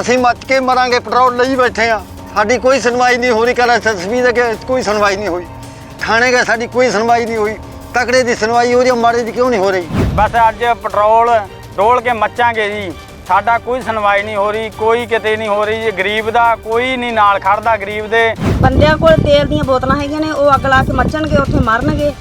ਅਸੀਂ ਮੱਚ ਕੇ ਮਰਾਂਗੇ ਪੈਟਰੋਲ ਲਈ ਬੈਠੇ ਆ। ਸਾਡੀ ਕੋਈ ਸੁਣਵਾਈ ਨਹੀਂ ਹੋ ਰਹੀ ਕਰ ਐਸਐਸਪੀ ਦੇ ਕੋਈ ਸੁਣਵਾਈ ਨਹੀਂ ਹੋਈ। ਥਾਣੇ ਗਏ ਸਾਡੀ ਕੋਈ ਸੁਣਵਾਈ ਨਹੀਂ ਹੋਈ। ਤਕੜੇ ਦੀ ਸੁਣਵਾਈ ਹੋ ਰਹੀ ਹੈ, ਮਾੜੇ ਦੀ ਕਿਉਂ ਨਹੀਂ ਹੋ ਰਹੀ? ਬਸ ਅੱਜ ਪੈਟਰੋਲ ਡੋਲ ਕੇ ਮੱਚਾਂਗੇ ਜੀ। ਸਾਡਾ ਕੋਈ ਸੁਣਵਾਈ ਨਹੀਂ ਹੋ ਰਹੀ ਕੋਈ ਕਿਤੇ ਨਹੀਂ ਹੋ ਰਹੀ। ਜੀ ਗਰੀਬ ਦਾ ਕੋਈ ਨਹੀਂ ਨਾਲ ਖੜਦਾ ਗਰੀਬ ਦੇ। ਬੰਦਿਆਂ ਕੋਲ ਤੇਲ ਦੀਆਂ ਬੋਤਲਾਂ ਹੈਗੀਆਂ ਨੇ ਉਹ ਅੱਗ ਲਾ ਕੇ ਮੱਚਣਗੇ ਉੱਥੇ ਮਰਨਗੇ।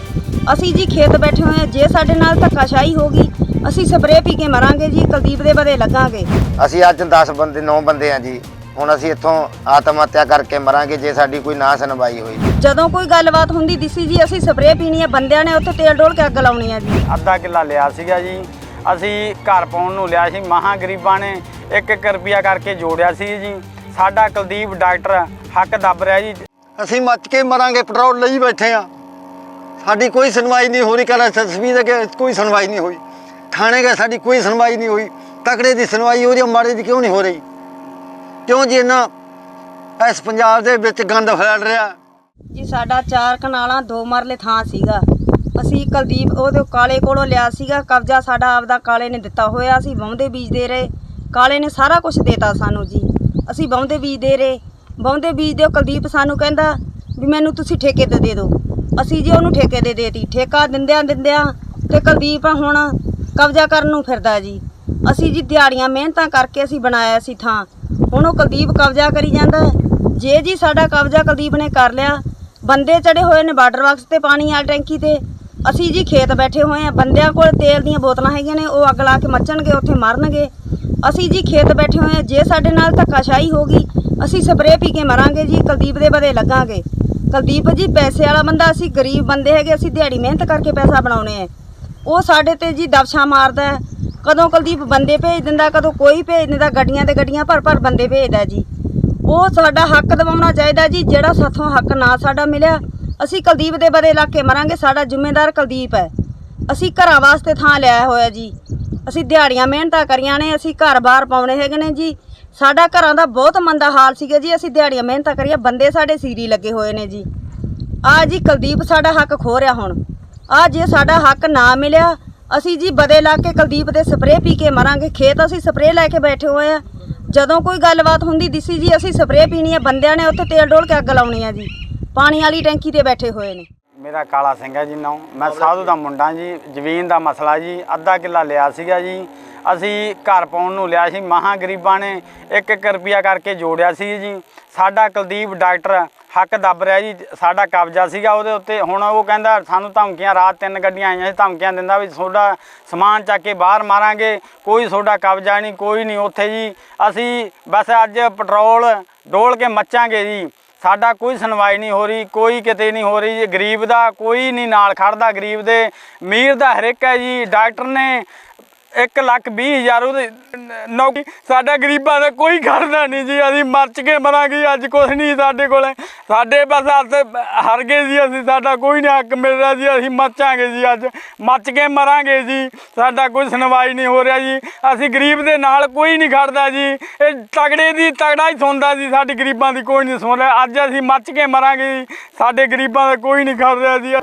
ਅਸੀਂ ਜੀ ਖੇਤ ਬੈਠੇ ਹੋਏ ਆ ਜੇ ਸਾਡੇ ਨਾਲ ਧੱਕਾਸ਼ਾਹੀ ਹੋਗੀ ਅਸੀਂ ਸਪਰੇਅ ਪੀ ਕੇ ਮਰਾਂਗੇ ਜੀ ਕੁਲਦੀਪ ਦੇ ਬਦੇ ਲੱਗਾਂਗੇ। ਅਸੀਂ ਅੱਜ 10 ਬੰਦੇ 9 ਬੰਦੇ ਆ ਜੀ। ਹੁਣ ਅਸੀਂ ਇੱਥੋਂ ਆਤਮ ਹੱਤਿਆ ਕਰਕੇ ਮਰਾਂਗੇ ਜੇ ਸਾਡੀ ਕੋਈ ਨਾ ਸੁਣਵਾਈ ਹੋਈ। ਜਦੋਂ ਕੋਈ ਗੱਲਬਾਤ ਹੁੰਦੀ ਦਿਸੀ ਜੀ ਅਸੀਂ ਸਪਰੇਅ ਪੀਣੀ ਹੈ ਬੰਦਿਆਂ ਨੇ ਉੱਥੇ ਤੇਲ ਡੋਲ ਕੇ ਅੱਗ ਲਾਉਣੀ ਹੈ ਜੀ। ਅੱਧਾ ਕਿੱਲਾ ਲਿਆ ਸੀਗਾ ਜੀ। ਅਸੀਂ ਘਰ ਪਾਉਣ ਨੂੰ ਲਿਆ ਸੀ ਮਹਾ ਗਰੀਬਾਂ ਨੇ 1-1 ਰੁਪਿਆ ਕਰਕੇ ਜੋੜਿਆ ਸੀ ਜੀ। ਸਾਡਾ ਕੁਲਦੀਪ ਡਾਕਟਰ ਹੱਕ ਦੱਬ ਰਿਹਾ ਜੀ। ਅਸੀਂ ਮੱਚ ਕੇ ਮਰਾਂਗੇ ਪੈਟਰੋਲ ਲਈ ਬੈਠੇ ਆ। ਸਾਡੀ ਕੋਈ ਸੁਣਵਾਈ ਨਹੀਂ ਹੋ ਰਹੀ ਕਰ ਐਸਐਸਪੀ ਦੇ ਕੋਈ ਸੁਣਵਾਈ ਨਹੀਂ ਹੋਈ। ਥਾਣੇ ਗਏ, ਸਾਡੀ ਕੋਈ ਸੁਣਵਾਈ ਨਹੀਂ ਹੋਈ। ਤਕੜੇ ਦੀ ਸੁਣਵਾਈ ਹੋ ਰਹੀ, ਮਾੜੇ ਦੀ ਕਿਉਂ ਨਹੀਂ ਹੋ ਰਹੀ? ਕਿਉਂ ਜੀ ਇਹਨਾਂ ਇਸ ਪੰਜਾਬ ਦੇ ਵਿੱਚ ਗੰਦ ਫੈਲ ਰਿਹਾ? ਜੀ, ਸਾਡਾ ਚਾਰ ਕਨਾਲਾਂ, ਦੋ ਮਰਲੇ ਥਾਂ ਸੀਗਾ। ਅਸੀਂ ਕੁਲਦੀਪ ਉਹਦੇ ਕਾਲੇ ਕੋਲੋਂ ਲਿਆ ਸੀਗਾ। ਕਬਜ਼ਾ ਸਾਡਾ ਆਪਦਾ ਕਾਲੇ ਨੇ ਦਿੱਤਾ ਹੋਇਆ। ਅਸੀਂ ਵਾਹੁੰਦੇ ਬੀਜਦੇ ਰਹੇ। ਕਾਲੇ ਨੇ ਸਾਰਾ ਕੁਝ ਦੇਤਾ ਸਾਨੂੰ ਜੀ। ਅਸੀਂ ਵਾਹੁੰਦੇ ਬੀਜਦੇ ਰਹੇ। ਵਾਹੁੰਦੇ ਬੀਜਦੇ ਉਹ ਕੁਲਦੀਪ ਸਾਨੂੰ ਕਹਿੰਦਾ ਵੀ ਮੈਨੂੰ ਤੁਸੀਂ ਠੇਕੇ ਤੇ ਦੇ ਦਿਓ। ਅਸੀਂ ਜੀ ਉਹਨੂੰ ਠੇਕੇ ਦੇ ਦੇਤੀ। ਠੇਕਾ ਦਿੰਦਿਆਂ ਦਿੰਦਿਆਂ ਤੇ ਕੁਲਦੀਪ ਹੁਣ ਕਬਜ਼ਾ ਕਰਨ ਨੂੰ ਫਿਰਦਾ ਜੀ। ਅਸੀਂ ਜੀ ਦਿਹਾੜੀਆਂ, ਮਿਹਨਤਾਂ ਕਰਕੇ ਅਸੀਂ ਬਣਾਇਆ ਸੀ ਥਾਂ। ਹੁਣ ਉਹ ਕੁਲਦੀਪ ਕਬਜ਼ਾ ਕਰੀ ਜਾਂਦਾ ਜੇ ਜੀ ਸਾਡਾ ਕਬਜ਼ਾ ਕੁਲਦੀਪ ਨੇ ਕਰ ਲਿਆ, ਬੰਦੇ ਚੜੇ ਹੋਏ ਨੇ ਵਾਟਰ ਬਾਕਸ ਤੇ ਪਾਣੀ ਵਾਲੀ ਟੈਂਕੀ ਤੇ। ਅਸੀਂ ਜੀ ਖੇਤ ਬੈਠੇ ਹੋਏ ਆ ਬੰਦਿਆਂ ਕੋਲ ਤੇਲ ਦੀਆਂ ਬੋਤਲਾਂ ਹੈਗੀਆਂ ਨੇ, ਉਹ ਅੱਗ ਲਾ ਕੇ ਮੱਚਣਗੇ, ਉੱਥੇ ਮਰਨਗੇ। ਅਸੀਂ ਜੀ ਖੇਤ ਬੈਠੇ ਹੋਏ ਆ ਜੇ ਸਾਡੇ ਨਾਲ ਧੱਕਾਸ਼ਾਹੀ ਹੋ ਗਈ, ਅਸੀਂ ਸਪਰੇਅ ਪੀ ਕੇ ਮਰਾਂਗੇ ਜੀ, ਕੁਲਦੀਪ ਦੇ ਬਦੇ ਲੱਗਾਂਗੇ। ਕੁਲਦੀਪ ਜੀ, ਪੈਸੇ ਵਾਲਾ ਬੰਦਾ, ਅਸੀਂ ਗਰੀਬ ਬੰਦੇ ਹੈਗੇ, ਅਸੀਂ ਦਿਹਾੜੀ, ਮਿਹਨਤ ਕਰਕੇ ਪੈਸਾ ਬਣਾਉਣੇ ਆ। ਉਹ ਸਾਡੇ ਤੇ ਜੀ ਦਵਸ਼ਾ ਮਾਰਦਾ ਹੈ। ਕਦੋਂ ਕੁਲਦੀਪ ਬੰਦੇ ਭੇਜ ਦਿੰਦਾ, ਕਦੋਂ ਕੋਈ ਭੇਜ ਦਿੰਦਾ, ਗੱਡੀਆਂ ਤੇ ਗੱਡੀਆਂ ਭਰ ਭਰ ਬੰਦੇ ਭੇਜਦਾ ਜੀ। ਉਹ ਸਾਡਾ ਹੱਕ ਦਿਵਾਉਣਾ ਚਾਹੀਦਾ ਜੀ, ਜਿਹੜਾ ਸਾਥੋਂ ਹੱਕ ਨਾ ਸਾਡਾ ਮਿਲਿਆ। ਅਸੀਂ ਕੁਲਦੀਪ ਦੇ ਬਦੇ ਲਾ ਕੇ ਮਰਾਂਗੇ, ਸਾਡਾ ਜ਼ਿੰਮੇਦਾਰ ਕੁਲਦੀਪ ਹੈ। ਅਸੀਂ ਘਰਾਂ ਵਾਸਤੇ ਥਾਂ ਲਿਆ ਹੋਇਆ ਜੀ। ਅਸੀਂ ਦਿਹਾੜੀਆਂ ਮਿਹਨਤਾਂ ਕਰੀਆਂ ਨੇ, ਅਸੀਂ ਘਰ-ਬਾਰ ਪਾਉਣੇ ਹੈਗੇ ਨੇ ਜੀ। ਸਾਡਾ ਘਰਾਂ ਦਾ ਬਹੁਤ ਮੰਦਾ ਹਾਲ ਸੀਗਾ ਜੀ, ਅਸੀਂ ਦਿਹਾੜੀਆਂ ਮਿਹਨਤਾਂ ਕਰੀਆਂ, ਬੰਦੇ ਸਾਡੇ ਸੀਰੀ ਲੱਗੇ ਹੋਏ ਨੇ ਜੀ। ਆ ਜੀ ਕੁਲਦੀਪ, ਸਾਡਾ ਹੱਕ ਖੋ ਰਿਹਾ ਹੁਣ। ਆ ਜੇ ਸਾਡਾ ਹੱਕ ਨਾ ਮਿਲਿਆ, ਅਸੀਂ ਜੀ ਬਦੇ ਲਾ ਕੇ ਕੁਲਦੀਪ ਦੇ ਸਪਰੇਅ ਪੀ ਕੇ ਮਰਾਂਗੇ, ਖੇਤ ਅਸੀਂ ਸਪਰੇਅ ਲੈ ਕੇ ਬੈਠੇ ਹੋਏ ਆ। ਜਦੋਂ ਕੋਈ ਗੱਲਬਾਤ ਹੁੰਦੀ ਦਿਸੀ ਜੀ, ਅਸੀਂ ਸਪਰੇਅ ਪੀਣੀ ਹੈ ਬੰਦਿਆਂ ਨੇ ਉੱਥੇ ਤੇਲ ਡੋਲ ਕੇ ਅੱਗ ਲਾਉਣੀ ਆ ਜੀ। ਪਾਣੀ ਵਾਲੀ ਟੈਂਕੀ ਤੇ ਬੈਠੇ ਹੋਏ ਨੇ। ਮੇਰਾ ਕਾਲਾ ਸਿੰਘ ਹੈ ਜੀ ਨਾਮ ਮੈਂ ਸਾਧੂ ਦਾ ਮੁੰਡਾ ਜੀ ਜ਼ਮੀਨ ਦਾ ਮਸਲਾ ਜੀ, ਅੱਧਾ ਕਿੱਲਾ ਲਿਆ ਸੀਗਾ ਜੀ। ਅਸੀਂ ਘਰ ਪਾਉਣ ਨੂੰ ਲਿਆ ਸੀ ਮਹਾ ਗਰੀਬਾਂ ਨੇ 1-1 ਰੁਪਿਆ ਕਰਕੇ ਜੋੜਿਆ ਸੀ ਜੀ। ਸਾਡਾ ਕੁਲਦੀਪ ਡਾਕਟਰ ਹੱਕ ਦੱਬ ਰਿਹਾ ਜੀ, ਸਾਡਾ ਕਬਜ਼ਾ ਸੀਗਾ ਉਹਦੇ ਉੱਤੇ। ਹੁਣ ਉਹ ਕਹਿੰਦਾ, ਸਾਨੂੰ ਧਮਕੀਆਂ, ਰਾਤ ਤਿੰਨ ਗੱਡੀਆਂ ਆਈਆਂ ਸੀ, ਧਮਕੀਆਂ ਦਿੰਦਾ ਵੀ ਤੁਹਾਡਾ ਸਮਾਨ ਚੱਕ ਕੇ ਬਾਹਰ ਮਾਰਾਂਗੇ। ਕੋਈ ਤੁਹਾਡਾ ਕਬਜ਼ਾ ਨਹੀਂ, ਕੋਈ ਨਹੀਂ ਉੱਥੇ ਜੀ। ਅਸੀਂ ਬਸ ਅੱਜ ਪੈਟਰੋਲ ਡੋਲ ਕੇ ਮੱਚਾਂਗੇ ਜੀ। ਸਾਡਾ ਕੋਈ ਸੁਣਵਾਈ ਨਹੀਂ ਹੋ ਰਹੀ, ਕੋਈ ਕਿਤੇ ਨਹੀਂ ਹੋ ਰਹੀ। ਜੀ ਗਰੀਬ ਦਾ ਕੋਈ ਨਹੀਂ ਨਾਲ ਖੜਦਾ, ਗਰੀਬ ਦੇ ਅਮੀਰ ਦਾ ਹਰ ਇੱਕ ਹੈ ਜੀ। ਡਾਕਟਰ ਨੇ 1 ਲੱਖ 20 ਹਜ਼ਾਰ ਉਹਦੇ ਨੌਕਰੀ। ਸਾਡਾ ਗਰੀਬਾਂ ਦਾ ਕੋਈ ਖੜਦਾ ਨਹੀਂ ਜੀ, ਅਸੀਂ ਮਰਚ ਕੇ ਮਰਾਂਗੇ, ਅੱਜ ਕੁਝ ਨਹੀਂ ਸਾਡੇ ਕੋਲ। ਸਾਡੇ ਬਸ ਹੱਥ ਹਰ ਗਏ ਜੀ, ਅਸੀਂ ਸਾਡਾ ਕੋਈ ਨਹੀਂ ਹੱਕ ਮਿਲ ਰਿਹਾ ਜੀ, ਅਸੀਂ ਮੱਚਾਂਗੇ ਜੀ ਅੱਜ। ਮੱਚ ਕੇ ਮਰਾਂਗੇ ਜੀ, ਸਾਡਾ ਕੋਈ ਸੁਣਵਾਈ ਨਹੀਂ ਹੋ ਰਿਹਾ ਜੀ। ਅਸੀਂ ਗਰੀਬ ਦੇ ਨਾਲ ਕੋਈ ਨਹੀਂ ਖੜਦਾ ਜੀ। ਇਹ ਤਗੜੇ ਦੀ, ਤਗੜਾ ਹੀ ਸੁਣਦਾ ਜੀ, ਸਾਡੀ ਗਰੀਬਾਂ ਦੀ ਕੋਈ ਨਹੀਂ ਸੁਣ ਰਿਹਾ। ਅੱਜ ਅਸੀਂ ਮੱਚ ਕੇ ਮਰਾਂਗੇ ਜੀ, ਸਾਡੇ ਗਰੀਬਾਂ ਦਾ ਕੋਈ ਨਹੀਂ ਖੜ ਰਿਹਾ ਜੀ।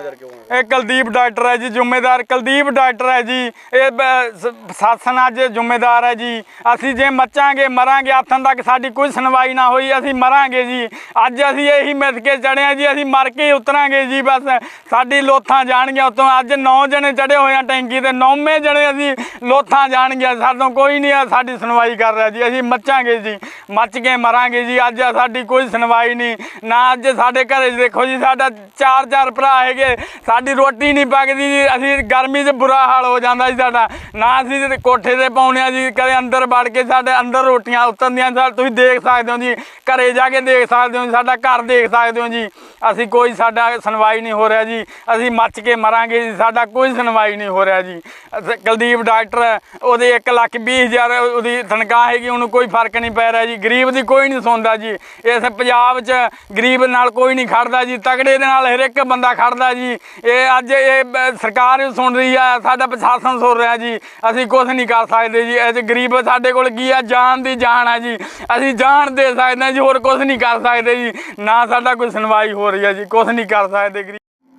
ਇਹ ਕੁਲਦੀਪ ਡਾਕਟਰ ਹੈ ਜੀ, ਜ਼ਿੰਮੇਦਾਰ ਕੁਲਦੀਪ ਡਾਕਟਰ ਹੈ ਜੀ। ਇਹ ਬ- ਸ- ਸਾਸਨ ਅੱਜ ਜ਼ਿੰਮੇਦਾਰ ਹੈ ਜੀ। ਅਸੀਂ ਜੇ ਮੱਚਾਂਗੇ, ਮਰਾਂਗੇ, ਆਥਣ ਤੱਕ ਸਾਡੀ ਕੋਈ ਸੁਣਵਾਈ ਨਾ ਹੋਈ, ਅਸੀਂ ਮਰਾਂਗੇ ਜੀ। ਅੱਜ ਅਸੀਂ ਇਹੀ ਮਿਸ ਕੇ ਚੜਿਆ ਜੀ, ਅਸੀਂ ਮਰ ਕੇ ਹੀ ਉਤਰਾਂਗੇ ਜੀ, ਬਸ। ਸਾਡੀ ਲੋਥਾਂ ਜਾਣਗੀਆਂ ਉਤੋਂ। ਅੱਜ 9 ਜਣੇ ਚੜੇ ਹੋਏ ਆ ਟੈਂਕੀ ਤੇ, ਨੌਵੇਂ ਜਣੇ ਅਸੀਂ ਲੋਥਾਂ ਜਾਣਗੀਆਂ। ਸਾਡੋਂ ਕੋਈ ਨਹੀਂ ਸਾਡੀ ਸੁਣਵਾਈ ਕਰ ਰਿਹਾ ਜੀ। ਅਸੀਂ ਮੱਚਾਂਗੇ ਜੀ। ਮੱਚ ਕੇ ਮਰਾਂਗੇ ਜੀ। ਅੱਜ ਸਾਡੀ ਕੋਈ ਸੁਣਵਾਈ ਨਹੀਂ। ਨਾ ਅੱਜ ਸਾਡੇ ਘਰੇ ਦੇਖੋ ਜੀ, ਸਾਡਾ ਚਾਰ ਚਾਰ ਭਰਾ ਹੈਗੇ। ਸਾਡੀ ਰੋਟੀ ਨਹੀਂ ਪੱਕਦੀ ਜੀ ਅਸੀਂ ਗਰਮੀ 'ਚ ਬੁਰਾ ਹਾਲ ਹੋ ਜਾਂਦਾ ਜੀ ਸਾਡਾ। ਨਾ ਅਸੀਂ ਤੇ ਕੋਠੇ ਤੇ ਪਾਉਣੇ ਆ ਜੀ ਕਦੇ ਅੰਦਰ ਵੜ ਕੇ ਸਾਡੇ ਅੰਦਰ ਰੋਟੀਆਂ ਉਤਰਦੀਆਂ ਸਾ ਤੁਸੀਂ ਦੇਖ ਸਕਦੇ ਹੋ ਜੀ ਘਰੇ ਜਾ ਕੇ ਦੇਖ ਸਕਦੇ ਹੋ ਜੀ, ਸਾਡਾ ਘਰ ਦੇਖ ਸਕਦੇ ਹੋ ਜੀ। ਅਸੀਂ ਕੋਈ ਸਾਡਾ ਸੁਣਵਾਈ ਨਹੀਂ ਹੋ ਰਿਹਾ ਜੀ ਅਸੀਂ ਮੱਚ ਕੇ ਮਰਾਂਗੇ ਜੀ ਸਾਡਾ ਕੋਈ ਸੁਣਵਾਈ ਨਹੀਂ ਹੋ ਰਿਹਾ ਜੀ। ਅਸੀਂ- ਕੁਲਦੀਪ ਡਾਕਟਰ ਉਹਦੇ 1 ਲੱਖ 20 ਹਜ਼ਾਰ ਉਹਦੀ ਤਨਖਾਹ ਹੈਗੀ ਉਹਨੂੰ ਕੋਈ ਫ਼ਰਕ ਨਹੀਂ ਪੈ ਰਿਹਾ ਜੀ ਗਰੀਬ ਦੀ ਕੋਈ ਨਹੀਂ ਸੁਣਦਾ ਜੀ। ਇਸ ਪੰਜਾਬ 'ਚ ਗਰੀਬ ਨਾਲ ਕੋਈ ਨਹੀਂ ਖੜਦਾ ਜੀ ਤਗੜੇ ਦੇ ਨਾਲ ਹਰ ਇੱਕ ਬੰਦਾ ਖੜਦਾ ਜੀ। ਇਹ ਅੱਜ ਇਹ ਸਰਕਾਰ ਸੁਣ ਰਹੀ ਆ, ਸਾਡਾ ਪ੍ਰਸ਼ਾਸਨ ਸੁਣ ਰਿਹਾ ਜੀ। ਅਸੀਂ ਕੁਝ ਨਹੀਂ ਕਰ ਸਕਦੇ ਜੀ। ਇਹ ਗਰੀਬ ਸਾਡੇ ਕੋਲ ਕੀ ਆ? ਜਾਨ ਦੀ ਜਾਨ ਆ ਜੀ। ਅਸੀਂ ਜਾਨ ਦੇ ਸਕਦੇ ਜੀ, ਹੋਰ ਕੁਝ ਨਹੀਂ ਕਰ ਸਕਦੇ ਜੀ। ਨਾ ਸਾਡਾ ਕੋਈ ਸੁਣਵਾਈ ਹੋ ਰਹੀ ਹੈ ਜੀ। ਕੁਝ ਨਹੀਂ ਕਰ ਸਕਦੇ ਗਰੀਬ।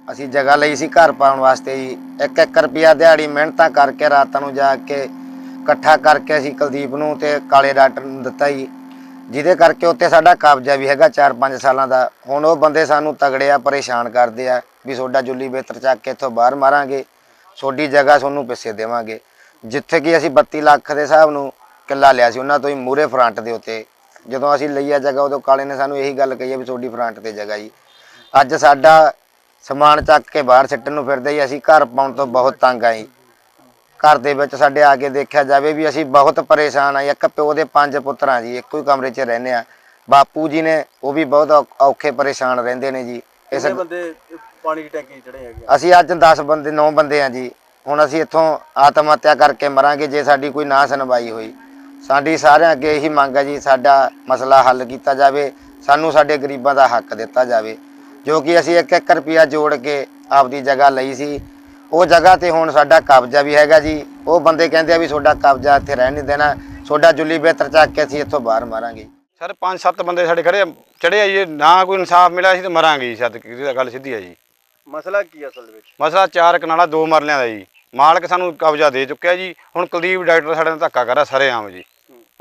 ਅਸੀਂ ਜਗ੍ਹਾ ਲਈ ਸੀ ਘਰ ਪਾਉਣ ਵਾਸਤੇ ਜੀ। 1-1 ਰੁਪਿਆ ਦਿਹਾੜੀ ਮਿਹਨਤਾਂ ਕਰਕੇ ਰਾਤਾਂ ਨੂੰ ਜਾ ਕੇ ਇਕੱਠਾ ਕਰਕੇ ਅਸੀਂ ਕੁਲਦੀਪ ਨੂੰ ਤੇ ਕਾਲੇ ਡਾਕਟਰ ਨੂੰ ਦਿੱਤਾ ਜੀ। ਜਿਹਦੇ ਕਰਕੇ ਉੱਤੇ ਸਾਡਾ ਕਬਜ਼ਾ ਵੀ ਹੈਗਾ 4-5 ਸਾਲਾਂ ਦਾ। ਹੁਣ ਉਹ ਬੰਦੇ ਸਾਨੂੰ ਤਗੜਿਆ ਪਰੇਸ਼ਾਨ ਕਰਦੇ ਆ। ਵੀ ਤੁਹਾਡਾ ਜੁੱਲੀ ਬੇਤਰ ਚੱਕ ਕੇ ਇੱਥੋਂ ਬਾਹਰ ਮਾਰਾਂਗੇ ਤੁਹਾਡੀ ਜਗ੍ਹਾ ਤੁਹਾਨੂੰ ਪਿੱਛੇ ਦੇਵਾਂਗੇ। ਜਿੱਥੇ ਕਿ ਅਸੀਂ 32 ਲੱਖ ਦੇ ਹਿਸਾਬ ਨੂੰ ਕਿੱਲਾ ਲਿਆ ਸੀ, ਉਹਨਾਂ ਤੋਂ ਹੀ ਮੂਰੇ ਫਰੰਟ ਦੇ ਉੱਤੇ। ਜਦੋਂ ਅਸੀਂ ਲਈ ਜਗ੍ਹਾ, ਉਦੋਂ ਕਾਲੇ ਨੇ ਸਾਨੂੰ ਇਹੀ ਗੱਲ ਕਹੀ ਆ ਵੀ ਤੁਹਾਡੀ ਫਰੰਟ ਤੇ ਜਗ੍ਹਾ ਜੀ। ਅੱਜ ਸਾਡਾ ਸਮਾਨ ਚੱਕ ਕੇ ਬਾਹਰ ਸਿੱਟਣ ਨੂੰ ਫਿਰਦੇ ਹੀ ਅਸੀਂ ਘਰ ਪਾਉਣ ਤੋਂ ਬਹੁਤ ਤੰਗ ਆਈ ਘਰ ਦੇ ਵਿੱਚ ਸਾਡੇ ਆ ਕੇ ਦੇਖਿਆ ਜਾਵੇ ਵੀ ਅਸੀਂ ਬਹੁਤ ਪਰੇਸ਼ਾਨ ਆ ਇੱਕ ਪਿਓ ਦੇ ਪੰਜ ਪੁੱਤਰਾਂ ਜੀ, ਇੱਕੋ ਹੀ ਕਮਰੇ 'ਚ ਰਹਿੰਦੇ ਆ। ਬਾਪੂ ਜੀ ਨੇ, ਉਹ ਵੀ ਬਹੁਤ ਔਖੇ ਪਰੇਸ਼ਾਨ ਰਹਿੰਦੇ ਨੇ ਜੀ। ਇਸ ਬੰਦੇ ਪਾਣੀ ਦੀ ਟੈਂਕੀ ਚੜੇ ਹੈਗੇ ਆ? ਅਸੀਂ ਅੱਜ 10 ਬੰਦੇ 9 ਬੰਦੇ ਆ ਜੀ। ਹੁਣ ਅਸੀਂ ਇੱਥੋਂ ਆਤਮ ਹੱਤਿਆ ਕਰਕੇ ਮਰਾਂਗੇ ਜੇ ਸਾਡੀ ਕੋਈ ਨਾ ਸੁਣਵਾਈ ਹੋਈ। ਸਾਡੀ ਸਾਰਿਆਂ ਅੱਗੇ ਇਹੀ ਮੰਗ ਹੈ ਜੀ ਸਾਡਾ ਮਸਲਾ ਹੱਲ ਕੀਤਾ ਜਾਵੇ ਸਾਨੂੰ ਸਾਡੇ ਗਰੀਬਾਂ ਦਾ ਹੱਕ ਦਿੱਤਾ ਜਾਵੇ। ਜੋ ਕਿ ਅਸੀਂ 1-1 ਰੁਪਿਆ ਜੋੜ ਕੇ ਆਪਦੀ ਜਗ੍ਹਾ ਲਈ ਸੀ। ਉਹ ਜਗ੍ਹਾ ਤੇ ਹੁਣ ਸਾਡਾ ਕਬਜ਼ਾ ਵੀ ਹੈਗਾ ਜੀ। ਉਹ ਬੰਦੇ ਕਹਿੰਦੇ ਆ ਵੀ ਤੁਹਾਡਾ ਕਬਜ਼ਾ ਇੱਥੇ ਰਹਿਣ ਨਹੀਂ ਦੇਣਾ। ਤੁਹਾਡਾ ਜੁੱਲੀ ਬੇਤਰ ਚੱਕ ਕੇ ਅਸੀਂ ਇੱਥੋਂ ਬਾਹਰ ਮਾਰਾਂਗੇ। ਸਰ ਪੰਜ ਸੱਤ ਬੰਦੇ ਸਾਡੇ ਖੜੇ ਚੜੇ ਆ ਜੀ। ਨਾ ਕੋਈ ਇਨਸਾਫ ਮਿਲਿਆ ਸੀ ਤੇ ਮਰਾਂਗੇ ਜੀ ਸੱਤ ਦੀ ਗੱਲ ਸਿੱਧੀ ਹੈ ਜੀ। ਮਸਲਾ ਕੀ ਅਸਲ ਵਿੱਚ? ਮਸਲਾ ਚਾਰ ਕਨਾਲਾ ਦੋ ਮਰਲਿਆਂ ਦਾ ਜੀ। ਮਾਲਕ ਸਾਨੂੰ ਕਬਜ਼ਾ ਦੇ ਚੁੱਕਿਆ ਜੀ। ਹੁਣ ਕੁਲਦੀਪ ਡਾਕਟਰ ਸਾਡੇ ਨਾਲ ਧੱਕਾ ਕਰ ਰਿਹਾ ਸਾਰੇ ਆਮ ਜੀ।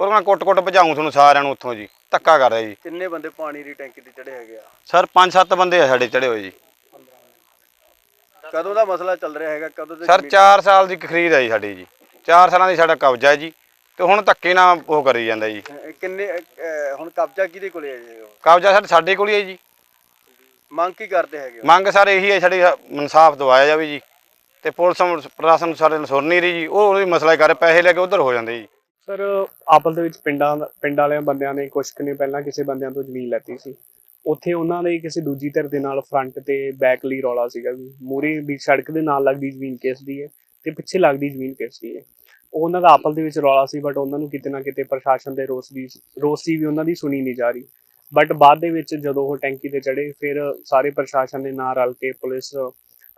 ਉਹ ਮੈਂ ਕੁੱਟ-ਕੁੱਟ ਭਜਾਉਂ ਤੁਹਾਨੂੰ ਸਾਰਿਆਂ ਨੂੰ ਉੱਥੋਂ ਜੀ। ਧੱਕਾ ਕਰ ਰਿਹਾ ਜੀ। ਕਿੰਨੇ ਬੰਦੇ ਪਾਣੀ ਦੀ ਟੈਂਕੀ ਤੇ ਚੜੇ ਹੈਗੇ ਆ? ਸਰ ਪੰਜ ਸੱਤ ਬੰਦੇ ਆ ਸਾਡੇ ਚੜੇ ਹੋਏ ਜੀ। ਕਦੋਂ ਦਾ ਮਸਲਾ ਚੱਲ ਰਿਹਾ ਹੈਗਾ? ਕਦੋਂ ਦੇ ਸਰ 4 ਸਾਲ ਦੀ ਖਰੀਦ ਹੈ ਜੀ ਸਾਡੀ ਜੀ। 4 ਸਾਲਾਂ ਦੀ ਸਾਡਾ ਕਬਜ਼ਾ ਹੈ ਜੀ। ਤੇ ਹੁਣ ਧੱਕੇ ਨਾਲ ਉਹ ਕਰੀ ਜਾਂਦਾ ਜੀ। ਕਿੰਨੇ ਅਹ ਹੁਣ ਕਬਜ਼ਾ ਕਿਹਦੇ ਕੋਲੇ ਹੈ ਜੀ ਉਹ? ਕਬਜ਼ਾ ਸਰ ਸਾਡੇ ਕੋਲ ਹੀ ਹੈ ਜੀ। ਮੰਗ ਕੀ ਕਰਦੇ ਹੈਗੇ ਹੋ? ਮੰਗ ਸਰ ਇਹੀ ਹੈ ਸਾਡੀ ਇਨਸਾਫ ਦਵਾਇਆ ਜਾਵੇ ਜੀ। ਤੇ ਪੁਲਿਸ ਪ੍ਰਸ਼ਾਸਨ ਸਾਡੇ ਨਾਲ ਸੁਣ ਨਹੀਂ ਰਹੀ ਜੀ ਉਹ ਉਹਦੀ ਮਸਲਾ ਹੀ ਕਰ ਪੈਸੇ ਲੈ ਕੇ ਉਧਰ ਹੋ ਜਾਂਦੇ ਜੀ। ਸਰ ਆਪਸ ਦੇ ਵਿੱਚ ਪਿੰਡਾਂ ਦਾ- ਪਿੰਡ ਵਾਲਿਆਂ ਬੰਦਿਆਂ ਨੇ ਕੁਛ ਕੁ ਨੇ ਪਹਿਲਾਂ ਕਿਸੇ ਬੰਦਿਆਂ ਤੋਂ ਜ਼ਮੀਨ ਲੈਤੀ ਸੀ। ਉੱਥੇ ਉਹਨਾਂ ਦੇ ਕਿਸੇ ਦੂਜੀ ਧਿਰ ਦੇ ਨਾਲ ਫਰੰਟ ਤੇ ਬੈਕ ਲਈ ਰੌਲਾ ਸੀਗਾ ਵੀ ਮੂਰੇ ਵੀ ਸੜਕ ਦੇ ਨਾਲ ਲੱਗਦੀ ਜ਼ਮੀਨ ਕਿਸ ਦੀ ਹੈ ਤੇ ਪਿੱਛੇ ਲੱਗਦੀ ਜ਼ਮੀਨ ਕਿਸ ਦੀ ਹੈ। ਉਹ ਉਹਨਾਂ ਦਾ ਆਪਸ ਦੇ ਵਿੱਚ ਰੌਲਾ ਸੀ ਬਟ ਉਹਨਾਂ ਨੂੰ ਕਿਤੇ ਨਾ ਕਿਤੇ ਪ੍ਰਸ਼ਾਸਨ ਦੇ ਰੋਸ ਦੀ ਰੋਸ ਦੀ ਵੀ ਉਹਨਾਂ ਦੀ ਸੁਣੀ ਨਹੀਂ ਜਾ ਰਹੀ। ਬਟ ਬਾਅਦ ਦੇ ਵਿੱਚ ਜਦੋਂ ਉਹ ਟੈਂਕੀ ਤੇ ਚੜੇ ਫਿਰ ਸਾਰੇ ਪ੍ਰਸ਼ਾਸਨ ਦੇ ਨਾਲ ਰਲ ਕੇ, ਪੁਲਿਸ,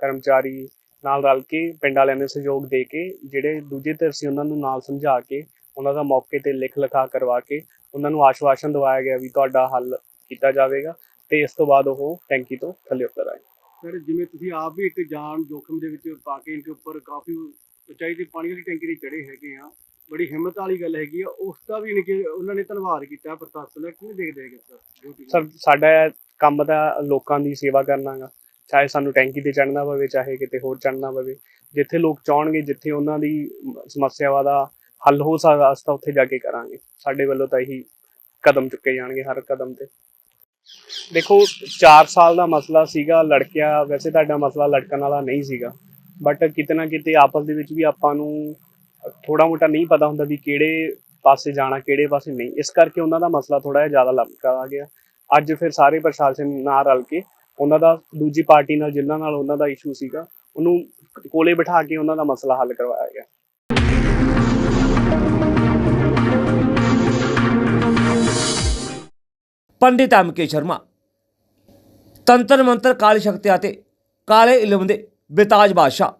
ਕਰਮਚਾਰੀ ਨਾਲ ਰਲ ਕੇ, ਪਿੰਡ ਵਾਲਿਆਂ ਨੇ ਸਹਿਯੋਗ ਦੇ ਕੇ, ਜਿਹੜੇ ਦੂਜੇ ਧਿਰ ਸੀ ਉਹਨਾਂ ਨੂੰ ਨਾਲ ਸਮਝਾ ਕੇ, ਉਹਨਾਂ ਦਾ ਮੌਕੇ ਤੇ ਲਿਖ ਲਿਖਾ ਕਰਵਾ ਕੇ, ਉਹਨਾਂ ਨੂੰ ਆਸ਼ਵਾਸਨ ਦਿਵਾਇਆ ਗਿਆ ਵੀ ਤੁਹਾਡਾ ਹੱਲ ਕੀਤਾ ਜਾਵੇਗਾ ਤੇ ਇਸ ਤੋਂ ਬਾਅਦ ਉਹ ਟੈਂਕੀ ਤੋਂ ਥੱਲੇ ਉਤਰ ਆਏ। ਸਰ ਜਿਵੇਂ ਤੁਸੀਂ ਆਪ ਵੀ ਇੱਕ ਜਾਨ ਜੋਖਮ ਦੇ ਵਿੱਚ ਪਾ ਕੇ, ਇਨਕੇ ਉੱਪਰ ਕਾਫੀ ਉਚਾਈ ਤੇ ਪਾਣੀ ਵਾਲੀ ਟੈਂਕੀ ਤੇ ਚੜੇ ਹੈਗੇ ਆ ਬੜੀ ਹਿੰਮਤ ਵਾਲੀ ਗੱਲ ਹੈਗੀ ਆ ਉਸ ਦਾ ਵੀ ਉਹਨਾਂ ਨੇ ਧੰਨਵਾਦ ਕੀਤਾ ਪ੍ਰਸ਼ਾਸਨ ਦਾ ਕਿਵੇਂ ਦੇਖਦੇ ਹੈਗੇ ਸਰ? ਸਾਡਾ ਕੰਮ ਤਾਂ ਲੋਕਾਂ ਦੀ ਸੇਵਾ ਕਰਨਾ ਗਾ ਚਾਹੇ ਸਾਨੂੰ ਟੈਂਕੀ ਤੇ ਚੜਨਾ ਪਵੇ ਚਾਹੇ ਕਿਤੇ ਹੋਰ ਚੜਨਾ ਪਵੇ ਜਿੱਥੇ ਲੋਕ ਚਾਹਣਗੇ ਜਿੱਥੇ ਉਹਨਾਂ ਦੀ ਸਮੱਸਿਆਵਾਂ ਦਾ ਹੱਲ ਹੋ ਸਕਦਾ ਅਸੀਂ ਤਾਂ ਉੱਥੇ ਜਾ ਕੇ ਕਰਾਂਗੇ। ਸਾਡੇ ਵੱਲੋਂ ਤਾਂ ਇਹੀ ਕਦਮ ਚੁੱਕੇ ਜਾਣਗੇ ਹਰ ਕਦਮ ਤੇ। ਦੇਖੋ 4 ਸਾਲ ਦਾ ਮਸਲਾ ਸੀਗਾ ਲੜਕਿਆ ਵੈਸੇ ਤੁਹਾਡਾ ਮਸਲਾ ਲਟਕਣ ਵਾਲਾ ਨਹੀਂ ਸੀਗਾ ਬਟ ਕਿਤੇ ਨਾ ਕਿਤੇ ਆਪਸ ਦੇ ਵਿੱਚ ਵੀ ਆਪਾਂ ਨੂੰ ਥੋੜਾ ਮੋਟਾ ਨਹੀਂ ਪਤਾ ਹੁੰਦਾ ਵੀ ਕਿਹੜੇ ਪਾਸੇ ਜਾਣਾ, ਕਿਹੜੇ ਪਾਸੇ ਨਹੀਂ। ਇਸ ਕਰਕੇ ਉਹਨਾਂ ਦਾ ਮਸਲਾ ਥੋੜਾ ਜਿਹਾ ਜ਼ਿਆਦਾ ਲੰਕਾ ਆ ਗਿਆ। ਅੱਜ ਫਿਰ ਸਾਰੇ ਪ੍ਰਸ਼ਾਸਨ ਨਾਲ ਰਲ ਕੇ ਉਹਨਾਂ ਦਾ, ਦੂਜੀ ਪਾਰਟੀ ਨਾਲ ਜਿਨ੍ਹਾਂ ਨਾਲ ਉਹਨਾਂ ਦਾ ਇਸ਼ੂ ਸੀਗਾ, ਉਹਨੂੰ ਕੋਲੇ ਬਿਠਾ ਕੇ ਉਹਨਾਂ ਦਾ ਮਸਲਾ ਹੱਲ ਕਰਵਾਇਆ ਗਿਆ। ਪੰਡਿਤ ਐਮ.ਕੇ. ਸ਼ਰਮਾ, ਤੰਤਰ ਮੰਤਰ ਕਾਲੀ ਸ਼ਕਤੀਆਂ ਤੇ ਕਾਲੇ ਇਲਮ ਦੇ ਬੇਤਾਜ ਬਾਦਸ਼ਾਹ।